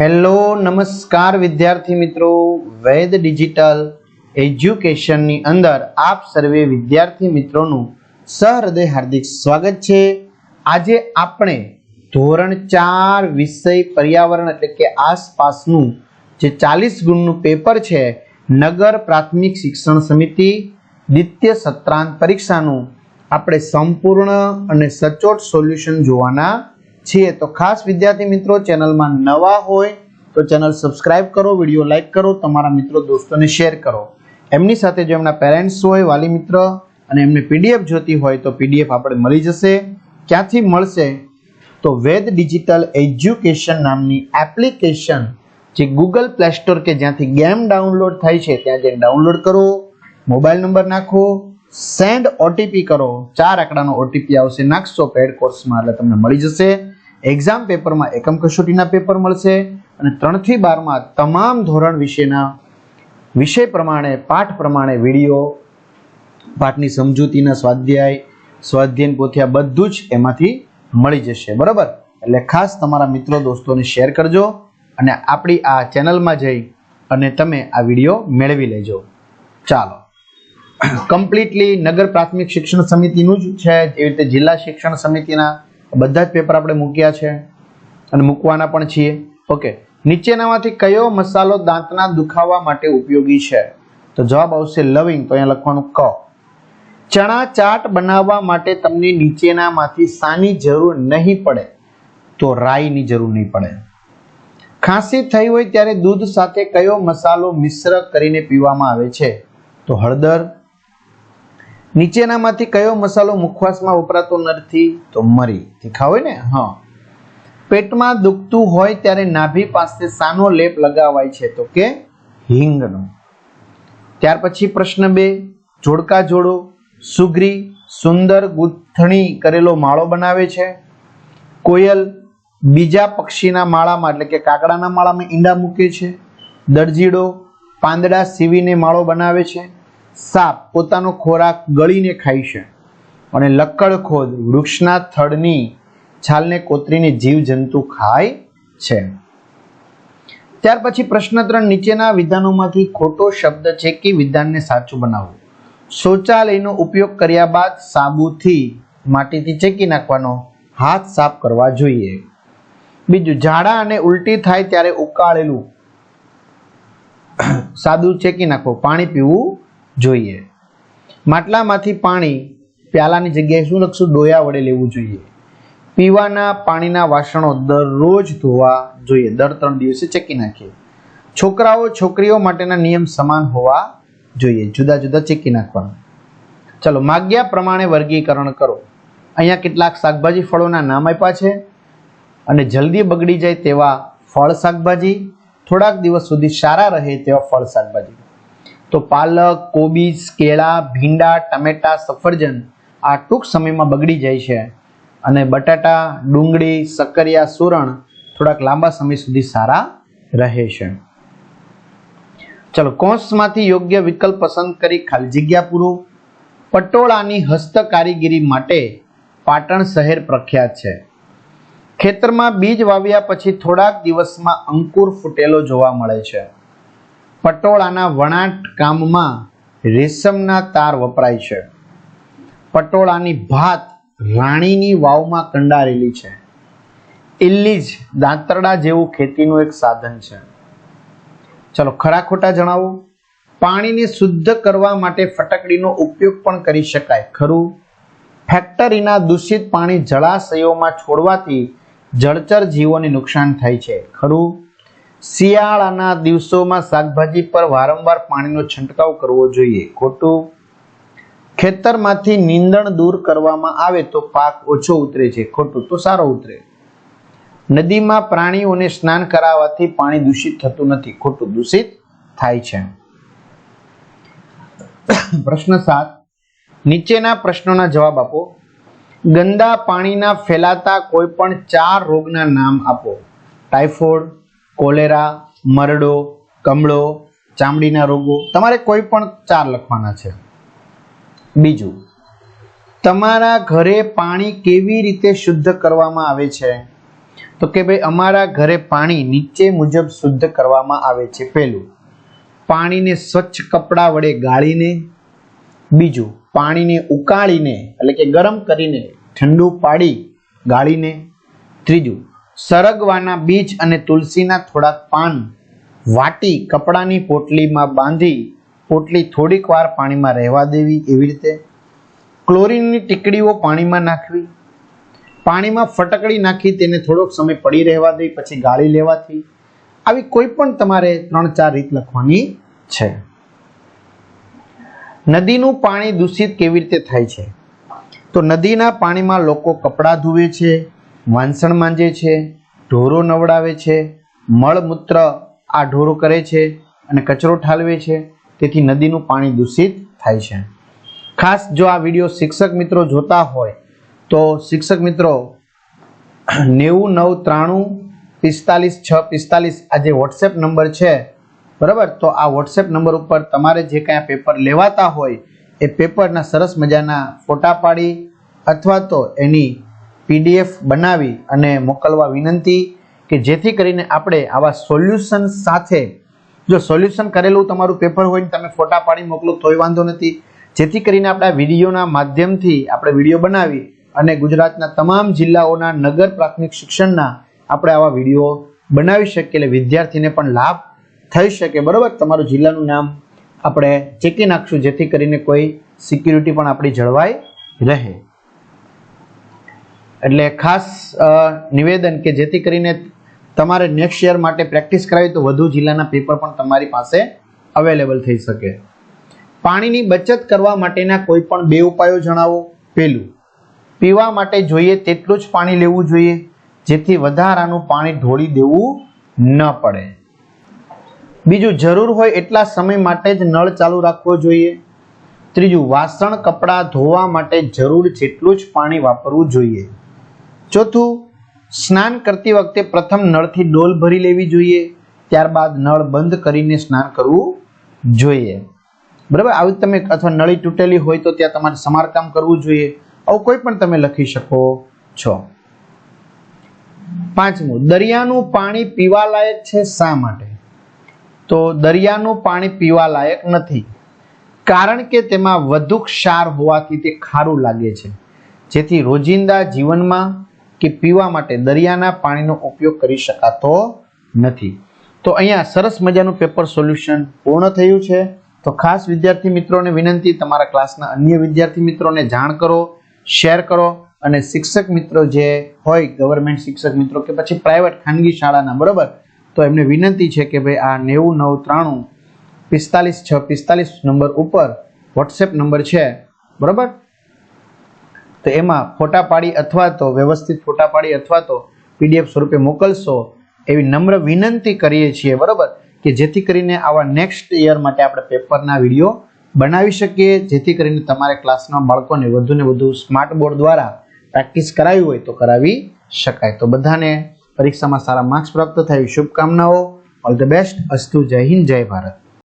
Hello, નમસ્કાર વિદ્યાર્થી મિત્રો. વેદ ડિજિટલ એજ્યુકેશનની અંદર આપ સર્વે વિદ્યાર્થી મિત્રોનું સહૃદય હાર્દિક સ્વાગત છે. આજે આપણે ધોરણ ચાર વિષય પર્યાવરણ એટલે કે આસપાસનું જે ચાલીસ ગુણનું પેપર છે, નગર પ્રાથમિક શિક્ષણ સમિતિ દ્વિતીય સત્રાંત પરીક્ષાનું આપણે સંપૂર્ણ અને સચોટ સોલ્યુશન જોવાના છીએ. તો ખાસ વિદ્યાર્થી મિત્રો, ચેનલમાં નવા હોય તો ચેનલ સબસ્ક્રાઇબ કરો, વીડિયો લાઇક કરો, તમારા મિત્રો દોસ્તોને શેર કરો. એમની સાથે જો એમના પેરેન્ટ્સ હોય, વાલી મિત્ર, અને એમને પીડીએફ જોતી હોય, તો પીડીએફ આપણે મળી જશે. ક્યાંથી મળશે? તો વેદ ડિજિટલ એજ્યુકેશન નામની એપ્લિકેશન જે ગૂગલ પ્લે સ્ટોર કે જ્યાંથી ગેમ ડાઉનલોડ થાય છે, ત્યાં જઈને ડાઉનલોડ કરો. મોબાઈલ નંબર નાખો. સેન્ડ ઓટીપી કરો. ચાર આંકડાનો ઓટીપી આવશે. નાખશો, પેડ કોર્સમાં એટલે તમને મળી જશે. એક્ઝામ પેપરમાં એકમ કસોટીના પેપર મળશે અને ત્રણથી બારમાં તમામ ધોરણ વિશેના વિષય પ્રમાણે, પાઠ પ્રમાણે વીડિયો, પાઠની સમજૂતીના સ્વાધ્યાય, સ્વાધ્યાયન પોથિયા બધું જ એમાંથી મળી જશે. બરાબર? એટલે ખાસ તમારા મિત્રો, દોસ્તોને શેર કરજો અને આપણી આ ચેનલમાં જઈ અને તમે આ વીડિયો મેળવી લેજો. ચાલો. કમ્પ્લીટલી નગર પ્રાથમિક શિક્ષણ સમિતિનું જ છે, જેવી રીતે જિલ્લા શિક્ષણ સમિતિના બધા જ પેપર આપણે મૂક્યા છે અને મૂકવાના પણ છીએ. ઓકે નીચેનામાંથી કયો મસાલો દાંતના દુખાવા માટે ઉપયોગી છે? તો જવાબ આવશે લવિંગ, તો અહીંયા લખવાનું ક. ચણા ચાટ બનાવવા માટે તમને નીચેનામાંથી સાની જરૂર નહીં પડે, તો રાઈની જરૂર નહીં પડે. ખાંસી થઈ હોય ત્યારે દૂધ સાથે કયો મસાલો મિશ્ર કરીને પીવામાં આવે છે? તો હળદર નીચેનામાંથી કયો મસાલો મુખવાસમાં વપરાતો નથી તો મરી. તીખા હોય ને? હા. પેટમાં દુખતું હોય ત્યારે નાભી પાસે સાનો લેપ લગાવાય છે તો કે હિંગનો. ત્યાર પછી પ્રશ્ન બે, જોડકા જોડો, સુગ્રી, સુંદર ગૂંથણી કરેલો માળો બનાવે છે. કોયલ બીજા પક્ષીના માળામાં એટલે કે કાકડાના માળામાં ઈંડા મૂકે છે. દરજીડો પાંદડા સીવીને માળો બનાવે છે. સાપ પોતાનો ખોરાક ગળીને ખાય છે અને લક્કડખોદ વૃક્ષના થડની છાલને કોતરીને જીવજંતુ ખાય છે. ત્યાર પછી પ્રશ્ન ત્રણ, નીચેના વિધાનોમાંથી ખોટો શબ્દ છે કે વિધાનને સાચું બનાવવું? શૌચાલયનો ઉપયોગ કર્યા બાદ સાબુથી માટીથી ચેકી નાખવાનો હાથ સાફ કરવા જોઈએ. બીજું, ઝાડા અને ઉલટી થાય ત્યારે ઉકાળેલું સાદું ચેકી નાખો પાણી પીવું જોઈએ. માટલામાંથી પાણી પ્યાલાની જગ્યાએ શું લખશું ડોયા વડે લેવું જોઈએ. પીવાના પાણીના વાસણો દરરોજ ધોવા જોઈએ. દર ત્રણ દિવસે ચેકી નાખીએ. છોકરાઓ, છોકરીઓ માટેના નિયમ સમાન હોવા જોઈએ. જુદા જુદા ચેકી નાખવાના. ચલો, માગ્યા પ્રમાણે વર્ગીકરણ કરો. અહીંયા કેટલાક શાકભાજી ફળોના નામ આપ્યા છે અને જલ્દી બગડી જાય તેવા ફળ શાકભાજી. થોડાક દિવસ સુધી સારા રહે તેવા ફળ શાકભાજી. તો પાલક, કોબીજ, કેળા, ભીંડા, ટમેટા, સફરજન આ ટૂંક સમયમાં બગડી જાય છે. અને બટાટા, ડુંગળી, સક્કરિયા, સુરણ થોડાક લાંબા સમય સુધી સારા રહે છે. ચલો કૌંસમાંથી યોગ્ય વિકલ્પ પસંદ કરી ખાલી જગ્યા પૂરો. પટોળાની હસ્ત કારીગીરી માટે પાટણ શહેર પ્રખ્યાત છે. ખેતરમાં બીજ વાવ્યા પછી થોડાક દિવસમાં અંકુર ફૂટેલો જોવા મળે છે. પટોળાના વણાટ કામમાં રેશમના તાર વપરાય છે. પટોળાની ભાત રાણીની વાવમાં કંડારેલી છે. ઇલ્લીજ દાંતરડા જેવું ખેતીનું એક સાધન છે. ચલો ખરા ખોટા જણાવો. પાણીને શુદ્ધ કરવા માટે ફટકડીનો ઉપયોગ પણ કરી શકાય. ખરું? ફેક્ટરીના દૂષિત પાણી જળાશયોમાં છોડવાથી જળચર જીવોને નુકસાન થાય છે. ખરું? શિયાળાના દિવસોમાં શાકભાજી પર વારંવાર પાણીનો છંટકાવ કરવો જોઈએ. ખોટું? ખેતરમાંથી નીંદણ દૂર કરવામાં આવે તો પાક ઓછો ઉતરે છે. ખોટું? તો સારો ઉતરે. નદીમાં પ્રાણીઓને સ્નાન કરાવવાથી પાણી દૂષિત થતું નથી. ખોટું? દૂષિત થાય છે. પ્રશ્ન સાત. નીચેના પ્રશ્નોના જવાબ આપો. ગંદા પાણીના ફેલાતા કોઈ પણ ચાર રોગના નામ આપો. ટાઇફોઇડ કોલેરા, મરડો, કમળો, ચામડીના રોગો, તમારે કોઈ પણ ચાર લખવાના છે. બીજું, તમારા ઘરે પાણી કેવી રીતે શુદ્ધ કરવામાં આવે છે? તો કે ભાઈ, અમારા ઘરે પાણી નીચે મુજબ શુદ્ધ કરવામાં આવે છે. પહેલું, પાણીને સ્વચ્છ કપડાં વડે ગાળીને. બીજું, પાણીને ઉકાળીને, એટલે કે ગરમ કરીને ઠંડુ પાડી ગાળીને. ત્રીજું સરગવાના બીજ અને તુલસીના થોડાક પાન વાટી કપડાની પોટલીમાં બાંધી પોટલી થોડીક વાર પાણીમાં રહેવા દેવી એવી રીતે. ક્લોરીનની ટીકડીઓ પાણીમાં નાખવી. પાણીમાં ફટકડી નાખી તેને થોડોક સમય પડી રહેવા દઈ, પછી ગાળી લેવાથી. આવી કોઈ પણ તમારે ત્રણ ચાર રીત લખવાની છે. નદીનું પાણી દૂષિત કેવી રીતે થાય છે? તો નદીના પાણીમાં લોકો કપડાં ધોવે છે વાંસણ માંજે છે, ઢોરો નવડાવે છે મળમૂત્ર આ ઢોરો કરે છે અને કચરો ઠાલવે છે, તેથી નદીનું પાણી દૂષિત થાય છે. ખાસ જો આ વીડિયો શિક્ષક મિત્રો જોતા હોય, તો શિક્ષક મિત્રો, નેવું નવ ત્રાણું પિસ્તાલીસ છ પિસ્તાલીસ આ જે વોટ્સએપ નંબર છે, બરાબર? તો આ વોટ્સએપ નંબર ઉપર તમારે જે કાંઈ પેપર લેવાતા હોય, એ પેપરના સરસ મજાના ફોટા પાડી અથવા તો એની પીડીએફ બનાવી અને મોકલવા વિનંતી કે જેથી કરીને આપણે આવા સોલ્યુશન સાથે, જો સોલ્યુશન કરેલું તમારું પેપર હોય ને તમે ફોટા પાડી મોકલો, તોય વાંધો નથી. જેથી કરીને આપણે આ વિડીયોના માધ્યમથી આપણે વીડિયો બનાવી અને ગુજરાતના તમામ જિલ્લાઓના નગર પ્રાથમિક શિક્ષણના આપણે આવા વીડિયો બનાવી શકીએ એટલે વિદ્યાર્થીને પણ લાભ થઈ શકે. બરાબર? તમારું જિલ્લાનું નામ આપણે ચેકી નાખશું જેથી કરીને કોઈ સિક્યુરિટી પણ આપણી જળવાઈ રહે. એટલે ખાસ નિવેદન કે જેથી કરીને તમારે નેક્સ્ટ યર માટે પ્રેક્ટિસ કરાવી તો વધુ જિલ્લાના પેપર પણ તમારી પાસે અવેલેબલ થઈ શકે. પાણીની બચત કરવા માટેના કોઈ પણ બે ઉપાયો જણાવો. પહેલું, પીવા માટે જોઈએ તેટલું જ પાણી લેવું જોઈએ, જેથી વધારાનું પાણી ઢોળી દેવું ન પડે. બીજું, જરૂર હોય એટલા સમય માટે જ નળ ચાલુ રાખવો જોઈએ. ત્રીજું, વાસણ, કપડાં ધોવા માટે જરૂર જેટલું જ પાણી વાપરવું જોઈએ. ચોથું સ્નાન કરતી વખતે પ્રથમ નળથી ડોલ ભરી લેવી જોઈએ, ત્યારબાદ નળ બંધ કરીને સ્નાન કરવું જોઈએ. બરાબર? આવી તમે અથવા નળી તૂટેલી હોય તો ત્યાં તમારે સમારકામ કરવું જોઈએ. આવું કોઈ પણ તમે લખી શકો છો. પાંચમું, દરિયાનું પાણી પીવા લાયક છે શા માટે? તો દરિયાનું પાણી પીવા લાયક નથી. કારણ કે તેમાં વધુ ક્ષાર હોવાથી તે ખારું લાગે છે. જેથી રોજિંદા જીવનમાં કે પીવા માટે દરિયાના પાણીનો ઉપયોગ કરી શકાતો નથી. તો અહીંયા સરસ મજાનું પેપર સોલ્યુશન પૂર્ણ થયું છે. તો ખાસ વિદ્યાર્થી મિત્રોને વિનંતી, તમારા ક્લાસના અન્ય વિદ્યાર્થી મિત્રોને જાણ કરો, શેર કરો અને શિક્ષક મિત્રો જે હોય, ગવર્મેન્ટ શિક્ષક મિત્રો કે પછી પ્રાઇવેટ ખાનગી શાળાના, બરોબર? તો એમને વિનંતી છે કે ભાઈ આ નેવું નવ ત્રાણું પિસ્તાલીસ છ પિસ્તાલીસ નંબર ઉપર વોટ્સએપ નંબર છે. બરોબર? તો એમાં ફોટા પાડી અથવા તો વ્યવસ્થિત ફોટા પાડી અથવા તો પીડીએફ સ્વરૂપે મોકલશો એવી નમ્ર વિનંતી કરીએ છીએ, બરોબર? કે જેથી કરીને આવા નેક્સ્ટ યર માટે આપણે પેપરના વીડિયો બનાવી શકીએ, જેથી કરીને તમારે ક્લાસના બાળકોને વધુ ને વધુ સ્માર્ટ બોર્ડ દ્વારા પ્રેક્ટિસ કરાવી હોય તો કરાવી શકાય. તો બધાને પરીક્ષામાં સારા માર્ક્સ પ્રાપ્ત થાય, શુભકામનાઓ. ઓલ ધ બેસ્ટ અસ્તુ, જય હિન્દ, જય ભારત.